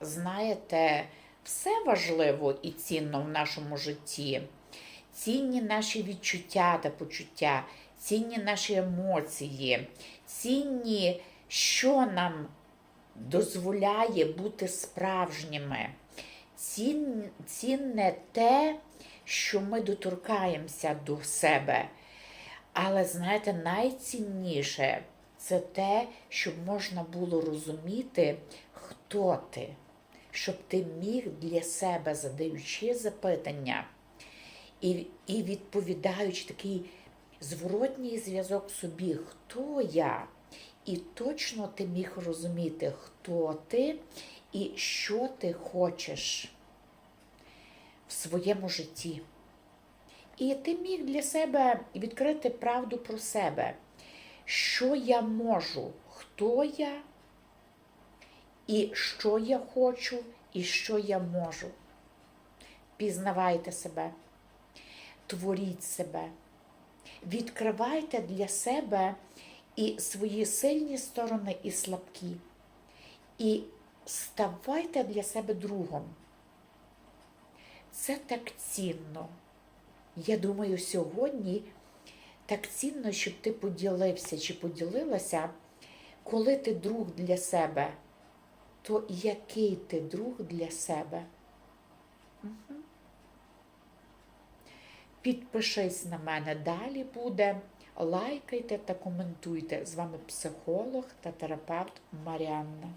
знаєте, все важливо і цінно в нашому житті. Цінні наші відчуття та почуття, цінні наші емоції, цінні, що нам дозволяє бути справжніми. Цінне те, що ми доторкаємося до себе. Але знаєте, найцінніше це те, щоб можна було розуміти, хто ти, щоб ти міг для себе, задаючи запитання і, і відповідаючи такий зворотній зв'язок собі, хто я, і точно ти міг розуміти, хто ти і що ти хочеш в своєму житті. І ти міг для себе відкрити правду про себе, що я можу, хто я, і що я хочу, і що я можу. Пізнавайте себе, творіть себе, відкривайте для себе і свої сильні сторони, і слабкі. І ставайте для себе другом. Це так цінно. Я думаю, сьогодні так цінно, щоб ти поділився чи поділилася, коли ти друг для себе, то який ти друг для себе? Угу. Підпишись на мене, далі буде. Лайкайте та коментуйте. З вами психолог та терапевт Маріанна.